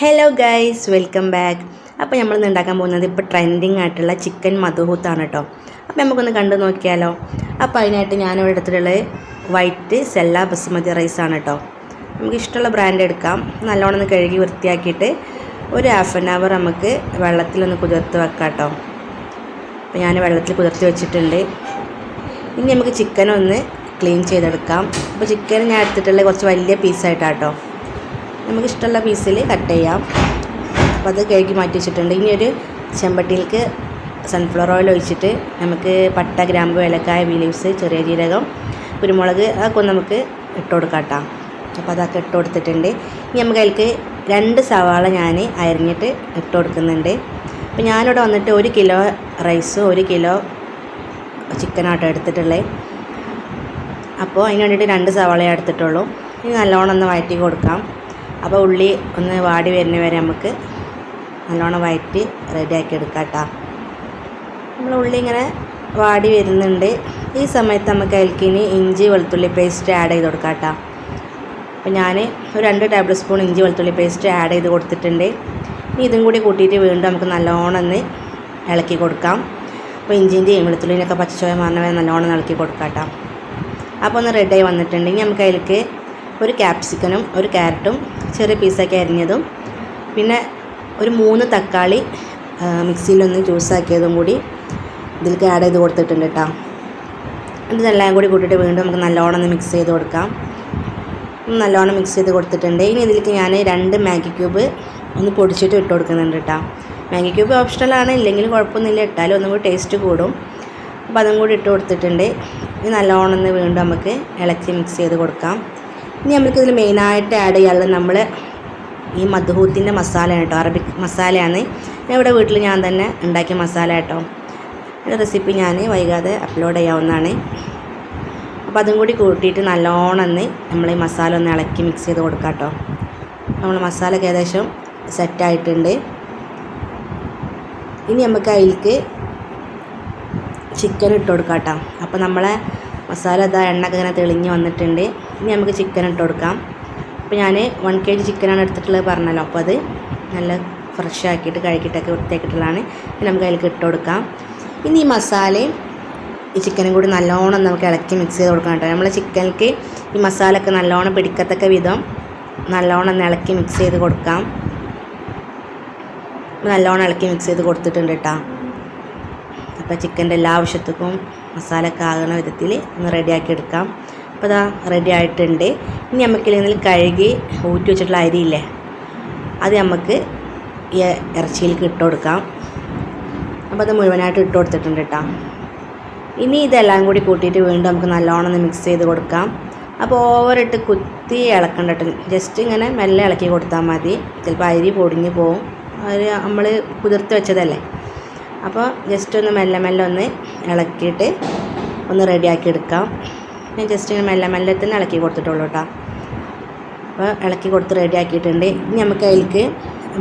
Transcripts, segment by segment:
Hello guys welcome back അപ്പോൾ നമ്മൾ ഇന്ന് ഉണ്ടാക്കാൻ പോകുന്നത് ഇപ്പോൾ ട്രെൻഡിങ് ആയിട്ടുള്ള ചിക്കൻ മധുഹൂത്താണ് കേട്ടോ അപ്പോൾ നമുക്കൊന്ന് കണ്ടു നോക്കിയാലോ. അപ്പോൾ അതിനായിട്ട് ഞാനിവിടെ എടുത്തിട്ടുള്ളത് വൈറ്റ് സെല്ല ബസുമതി ആണ് കേട്ടോ നമുക്ക് ഇഷ്ടമുള്ള ബ്രാൻഡ് എടുക്കാം. നല്ലോണം ഒന്ന് കഴുകി വൃത്തിയാക്കിയിട്ട് ഒരു ഹാഫ് ആൻ അവർ നമുക്ക് വെള്ളത്തിലൊന്ന് കുതിർത്ത് വെക്കാം കേട്ടോ അപ്പോൾ ഞാൻ വെള്ളത്തിൽ കുതിർത്ത് വെച്ചിട്ടുണ്ട്. ഇനി നമുക്ക് ചിക്കൻ ഒന്ന് ക്ലീൻ ചെയ്തെടുക്കാം. അപ്പോൾ ചിക്കൻ ഞാൻ എടുത്തിട്ടുള്ളത് കുറച്ച് വലിയ പീസായിട്ടാണ് കേട്ടോ നമുക്ക് ഇഷ്ടമുള്ള പീസിൽ കട്ട് ചെയ്യാം. അപ്പോൾ അത് കഴുകി മാറ്റി വെച്ചിട്ടുണ്ട്. ഇനി ഒരു ചെമ്പട്ടിയിലേക്ക് സൺഫ്ലവർ ഓയിൽ ഒഴിച്ചിട്ട് നമുക്ക് പട്ട ഗ്രാമ്പ് ഏലക്കായ ബീലീവ്സ് ചെറിയ ജീരകം കുരുമുളക് അതൊക്കെ നമുക്ക് ഇട്ട് കൊടുക്കാം അപ്പോൾ അതൊക്കെ ഇട്ട് കൊടുത്തിട്ടുണ്ട്. ഇനി നമുക്ക് അതിലേക്ക് രണ്ട് സവാള ഞാൻ അരിഞ്ഞിട്ട് ഇട്ട് കൊടുക്കുന്നുണ്ട്. അപ്പോൾ ഞാനിവിടെ വന്നിട്ട് ഒരു കിലോ റൈസ് ഒരു കിലോ ചിക്കനാട്ടോ എടുത്തിട്ടുള്ളത് അപ്പോൾ അതിന് വേണ്ടിയിട്ട് രണ്ട് സവാളയെ എടുത്തിട്ടുള്ളൂ. ഇനി നല്ലോണം ഒന്ന് വഴറ്റി കൊടുക്കാം. അപ്പോൾ ഉള്ളി ഒന്ന് വാടി വരുന്ന വരെ നമുക്ക് നല്ലോണം വഴറ്റി റെഡിയാക്കി എടുക്കാം കേട്ടോ നമ്മൾ ഉള്ളി ഇങ്ങനെ വാടി വരുന്നുണ്ട്. ഈ സമയത്ത് നമുക്ക് അതിലേക്ക് ഇഞ്ചി വെളുത്തുള്ളി പേസ്റ്റ് ആഡ് ചെയ്ത് കൊടുക്കാം കേട്ടോ അപ്പോൾ ഞാൻ ഒരു രണ്ട് ടേബിൾ സ്പൂൺ ഇഞ്ചി വെളുത്തുള്ളി പേസ്റ്റ് ആഡ് ചെയ്ത് കൊടുത്തിട്ടുണ്ട്. ഇനി ഇതും കൂടി കൂട്ടിയിട്ട് വീണ്ടും നമുക്ക് നല്ലോണം ഒന്ന് ഇളക്കി കൊടുക്കാം. അപ്പോൾ ഇഞ്ചിന്റെയും വെളുത്തുള്ളിന്റെയൊക്കെ പച്ചച്ചോയ മാറുന്ന വരെ നല്ലോണം ഇളക്കി കൊടുക്കാം കേട്ടോ അപ്പോൾ ഒന്ന് റെഡിയായി വന്നിട്ടുണ്ട്. ഇനി നമുക്ക് അതിലേക്ക് ഒരു ക്യാപ്സിക്കനും ഒരു ക്യാരറ്റും ചെറിയ പീസാക്കി അരിഞ്ഞതും. പിന്നെ ഒരു മൂന്ന് തക്കാളി മിക്സിയിലൊന്ന് ജ്യൂസാക്കിയതും കൂടി ഇതിലേക്ക് ആഡ് ചെയ്ത് കൊടുത്തിട്ടുണ്ട് കേട്ടോ ഇതെല്ലാം കൂടി കൂട്ടിയിട്ട് വീണ്ടും നമുക്ക് നല്ലോണം ഒന്ന് മിക്സ് ചെയ്ത് കൊടുക്കാം. നല്ലോണം മിക്സ് ചെയ്ത് കൊടുത്തിട്ടുണ്ട്. ഇനി ഇതിലേക്ക് ഞാൻ രണ്ട് മാഗി ക്യൂബ് ഒന്ന് പൊടിച്ചിട്ട് ഇട്ട് കൊടുക്കുന്നുണ്ട് കേട്ടോ മാഗി ക്യൂബ് ഓപ്ഷണലാണ് ഇല്ലെങ്കിൽ കുഴപ്പമൊന്നുമില്ല. ഇട്ടാലും ഒന്നും കൂടി ടേസ്റ്റ് കൂടും. അപ്പോൾ അതും കൂടി ഇട്ട് കൊടുത്തിട്ടുണ്ട്. ഇനി നല്ലോണം ഒന്ന് വീണ്ടും നമുക്ക് ഇളക്കി മിക്സ് ചെയ്ത് കൊടുക്കാം. ഇനി നമുക്ക് ഇതിൽ മെയിനായിട്ട് ആഡ് ചെയ്യാനുള്ളത് നമ്മൾ ഈ മധുഹൂത്തിന്റെ മസാല കേട്ടോ അറബിക് മസാലയാണ്. ഇവിടെ വീട്ടിൽ ഞാൻ തന്നെ ഉണ്ടാക്കിയ മസാല കേട്ടോ. റെസിപ്പി ഞാൻ വൈകാതെ അപ്ലോഡ് ചെയ്യാവുന്നതാണ്. അപ്പോൾ അതും കൂടി കൂട്ടിയിട്ട് നല്ലോണന്ന് നമ്മൾ ഈ മസാല ഒന്ന് ഇളക്കി മിക്സ് ചെയ്ത് കൊടുക്കാം കേട്ടോ. നമ്മൾ മസാല ഏകദേശം സെറ്റായിട്ടുണ്ട് ഇനി നമുക്ക് അതിലേക്ക് ചിക്കൻ ഇട്ട് കൊടുക്കാം കേട്ടോ. അപ്പോൾ നമ്മളെ മസാല ഇതാ എണ്ണ ഇങ്ങനെ തെളിഞ്ഞ് വന്നിട്ടുണ്ട്. ഇനി നമുക്ക് ചിക്കൻ ഇട്ട് കൊടുക്കാം. അപ്പോൾ ഞാൻ വൺ കെ ജി ചിക്കനാണ് എടുത്തിട്ടുള്ളത് പറഞ്ഞല്ലോ. അപ്പോൾ അത് നല്ല ഫ്രഷ് ആക്കിയിട്ട് കഴുകിയിട്ടൊക്കെ വൃത്തിയാക്കിയിട്ടുള്ളതാണ്. നമുക്ക് അതിലേക്ക് ഇട്ട് കൊടുക്കാം. ഇനി ഈ മസാലയും ഈ ചിക്കനും കൂടി നല്ലോണം നമുക്ക് ഇളക്കി മിക്സ് ചെയ്ത് കൊടുക്കാൻ കേട്ടോ. നമ്മൾ ചിക്കനിലേക്ക് ഈ മസാലയൊക്കെ നല്ലോണം പിടിക്കത്തക്ക വിധം നല്ലോണം ഇളക്കി മിക്സ് ചെയ്ത് കൊടുക്കാം. നല്ലോണം ഇളക്കി മിക്സ് ചെയ്ത് കൊടുത്തിട്ടുണ്ട് കേട്ടോ. അപ്പോൾ ചിക്കന്റെ എല്ലാ ആവശ്യത്തിനും മസാലയൊക്കെ ആകുന്ന വിധത്തിൽ ഒന്ന് റെഡിയാക്കി എടുക്കാം. അപ്പോൾ ഇതാ റെഡി ആയിട്ടുണ്ട്. ഇനി നമുക്ക് ഇതിൽ കഴുകി ഊറ്റി വെച്ചിട്ടുള്ള അരിയില്ലേ അത് നമുക്ക് ഈ ഇറച്ചിയിലേക്ക് ഇട്ട് കൊടുക്കാം. അപ്പോൾ അത് മുഴുവനായിട്ട് ഇട്ട് കൊടുത്തിട്ടുണ്ട് കേട്ടോ ഇനി ഇതെല്ലാം കൂടി കൂട്ടിയിട്ട് വീണ്ടും നമുക്ക് നല്ലോണം ഒന്ന് മിക്സ് ചെയ്ത് കൊടുക്കാം. അപ്പോൾ ഓവറിട്ട് കുത്തി ഇളക്കണ്ട കേട്ടോ ജസ്റ്റ് ഇങ്ങനെ മെല്ലെ ഇളക്കി കൊടുത്താൽ മതി. ചിലപ്പോൾ അരി പൊടിഞ്ഞ് പോവും. അത് നമ്മൾ കുതിർത്ത് വെച്ചതല്ലേ. അപ്പോൾ ജസ്റ്റ് ഒന്ന് മെല്ലെ മെല്ലെ ഒന്ന് ഇളക്കിയിട്ട് ഒന്ന് റെഡിയാക്കി എടുക്കാം. ഞാൻ ജസ്റ്റ് ഇങ്ങനെ മെല്ലെ മെല്ലെ തന്നെ ഇളക്കി കൊടുത്തിട്ടുള്ളൂ കേട്ടോ അപ്പോൾ ഇളക്കി കൊടുത്ത് റെഡിയാക്കിയിട്ടുണ്ട് ഇനി നമുക്ക് അതിലേക്ക്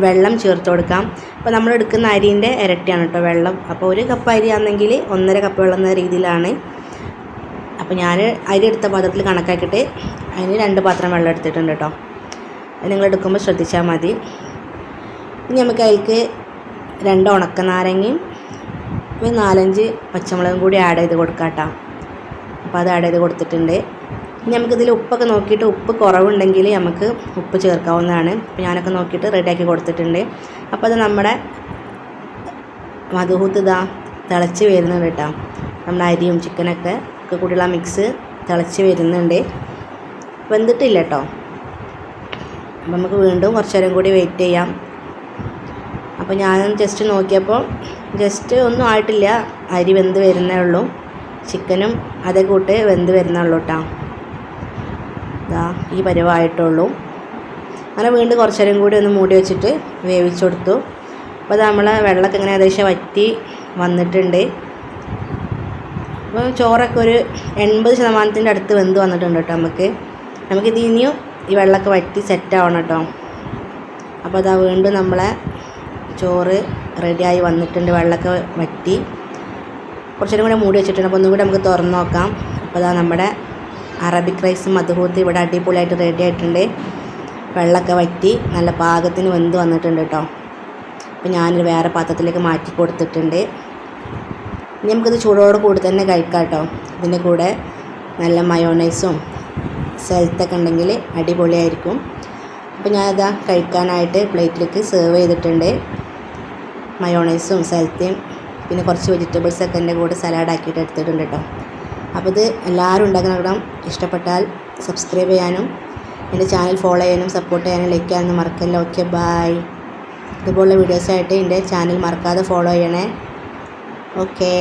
വെള്ളം ചേർത്ത് കൊടുക്കാം. അപ്പോൾ നമ്മൾ എടുക്കുന്ന അരിന്റെ ഇരട്ടിയാണ് കേട്ടോ വെള്ളം. അപ്പോൾ ഒരു കപ്പ് അരി ആണെങ്കിൽ ഒന്നര കപ്പ് വെള്ളം എന്ന രീതിയിലാണ്. അപ്പോൾ ഞാൻ അരി എടുത്ത പാത്രത്തിൽ കണക്കാക്കിയിട്ട് അതിന് രണ്ട് പാത്രം വെള്ളം എടുത്തിട്ടുണ്ട് കേട്ടോ അത് നിങ്ങൾ എടുക്കുമ്പോൾ ശ്രദ്ധിച്ചാൽ മതി. ഇനി നമുക്ക് അതിലേക്ക് രണ്ട് ഉണക്കനാരങ്ങയും ഒരു നാലഞ്ച് പച്ചമുളകും കൂടി ആഡ് ചെയ്ത് കൊടുക്കാം കേട്ടോ അപ്പോൾ അത് ആഡ് ചെയ്ത് കൊടുത്തിട്ടുണ്ട്. ഇനി നമുക്കിതിൽ ഉപ്പൊക്കെ നോക്കിയിട്ട് ഉപ്പ് കുറവുണ്ടെങ്കിൽ നമുക്ക് ഉപ്പ് ചേർക്കാവുന്നതാണ്. അപ്പോൾ ഞാനൊക്കെ നോക്കിയിട്ട് റെഡിയാക്കി കൊടുത്തിട്ടുണ്ട്. അപ്പോൾ അത് നമ്മുടെ മധുഹൂത്ത് ഇതാ തിളച്ച് വരുന്നുണ്ട് കേട്ടോ. നമ്മുടെ അരിയും ചിക്കനൊക്കെ ഒക്കെ കൂടിയുള്ള മിക്സ് തിളച്ച് വരുന്നുണ്ട്. വെന്തിട്ടില്ല കേട്ടോ. അപ്പോൾ നമുക്ക് വീണ്ടും കുറച്ച് നേരം കൂടി വെയിറ്റ് ചെയ്യാം. അപ്പോൾ ഞാൻ ജസ്റ്റ് നോക്കിയപ്പോൾ ജസ്റ്റ് ഒന്നും ആയിട്ടില്ല. അരി വെന്ത് വരുന്നേ ഉള്ളൂ. ചിക്കനും അതേ കൂട്ട് വെന്ത് വരുന്നുള്ളൂ കേട്ടോ ഇതാ ഈ പരുവായിട്ടുള്ളൂ. അങ്ങനെ വീണ്ടും കുറച്ചു നേരം കൂടി ഒന്ന് മൂടി വെച്ചിട്ട് വേവിച്ചു കൊടുത്തു. അപ്പോൾ നമ്മൾ വെള്ളമൊക്കെ ഇങ്ങനെ ഏകദേശം വറ്റി വന്നിട്ടുണ്ട്. അപ്പോൾ ചോറൊക്കെ ഒരു എൺപത് ശതമാനത്തിന്റെ അടുത്ത് വെന്ത് വന്നിട്ടുണ്ട് കേട്ടോ നമുക്ക്. നമുക്കിത് ഇനിയും ഈ വെള്ളമൊക്കെ വറ്റി സെറ്റ് ആവണം കേട്ടോ അപ്പോൾ അതാ വീണ്ടും നമ്മളെ ചോറ് റെഡിയായി വന്നിട്ടുണ്ട് വെള്ളമൊക്കെ വറ്റി. കുറച്ചും കൂടെ മൂടി വെച്ചിട്ടുണ്ട്. അപ്പോൾ ഒന്നും കൂടി നമുക്ക് തുറന്ന് നോക്കാം. അപ്പോൾ അതാ നമ്മുടെ അറബിക് റൈസും മധുഹൂത്ത് ഇവിടെ അടിപൊളിയായിട്ട് റെഡി ആയിട്ടുണ്ട്. വെള്ളമൊക്കെ വറ്റി നല്ല പാകത്തിന് വെന്ത് വന്നിട്ടുണ്ട് കേട്ടോ. അപ്പോൾ ഞാനൊരു വേറെ പാത്രത്തിലേക്ക് മാറ്റി കൊടുത്തിട്ടുണ്ട്. ഇനി നമുക്കിത് ചൂടോട് കൂടി തന്നെ കഴിക്കാം കേട്ടോ. ഇതിന്റെ കൂടെ നല്ല മയോണൈസും സെൽത്തൊക്കെ ഉണ്ടെങ്കിൽ അടിപൊളിയായിരിക്കും. അപ്പോൾ ഞാനിതാ കഴിക്കാനായിട്ട് പ്ലേറ്റിലേക്ക് സെർവ് ചെയ്തിട്ടുണ്ട്. മയോണൈസും സൽത്തയും പിന്നെ കുറച്ച് വെജിറ്റബിൾസൊക്കെ എന്റെ കൂടെ സലാഡ് ആക്കിയിട്ട് എടുത്തിട്ടുണ്ട് കേട്ടോ. അപ്പോൾ ഇത് എല്ലാവരും ഉണ്ടാക്കണം. ഇഷ്ടപ്പെട്ടാൽ സബ്സ്ക്രൈബ് ചെയ്യാനും എന്റെ ചാനൽ ഫോളോ ചെയ്യാനും സപ്പോർട്ട് ചെയ്യാനും ലൈക്ക് ചെയ്യാനും മറക്കല്ല. ഓക്കെ ബായ് ഇതുപോലുള്ള വീഡിയോസായിട്ട് എന്റെ ചാനൽ മറക്കാതെ ഫോളോ ചെയ്യണേ. ഓക്കേ